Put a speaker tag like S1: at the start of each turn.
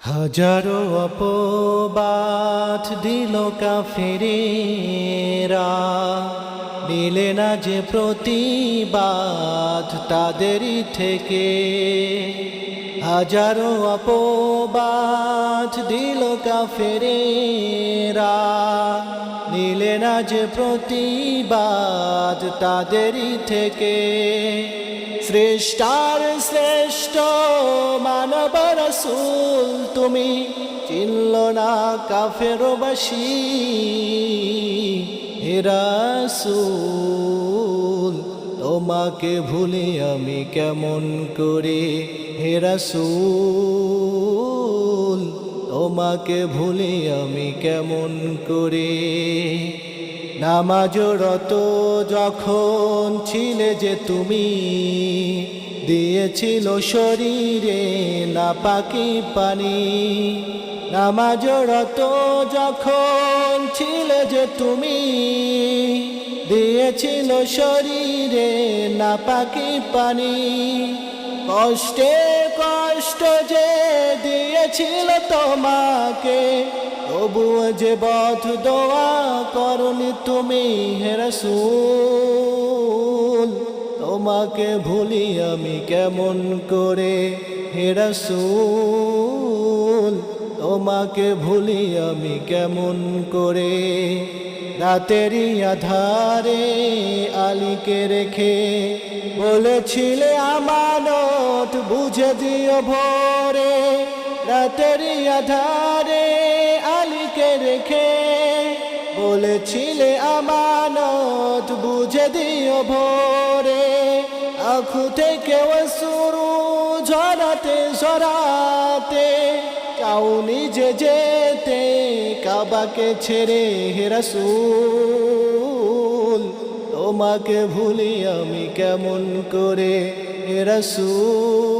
S1: হাজারো অপবাদ দিল কাফেরেরা। নিলে না যে প্রতিবাদ তাদেরই থেকে। হাজারো অপবাদ দিল কাফেরেরা। নিলে না যে প্রতিবাদ তাদেরই থেকে। শ্রেষ্ঠার শ্রেষ্ঠ মানব রসুল তুমি। চিনল না কাফেরবাসী হেরাসুল তোমাকে ভুলে আমি কেমন করে? হেরাসুল তোমাকে ভুলে আমি কেমন করে? নামাজরত যখন ছিলে যে তুমি, দিয়েছিল শরীরে না পাকি পানি নামাজরত যখন ছিলে যে তুমি, দিয়েছিল শরীরে না পাকি পানি। কষ্টে কষ্ট যে দিয়েছিল তোমাকে তবুও যে বধ দোয়া করনি তুমি হেরসুল তোমাকে ভুলি আমি কেমন করে হেরসুল তোমাকে ভুলি আমি কেমন করে রাতেরই আধারে আলিকে রেখে বলেছিলে আমানত বুঝে দিও ভোরে। রাতেরই আধারে আলীকে রেখে বলেছিলে আমানত বুঝে দিও ভোরে। আখু থেকে শুরু ঝরাতে ঝরাতে চাউনি যে যেতে কাবাকে ছেড়ে হেরাসুল তোমাকে ভুলি আমি কেমন করে হেরাসুল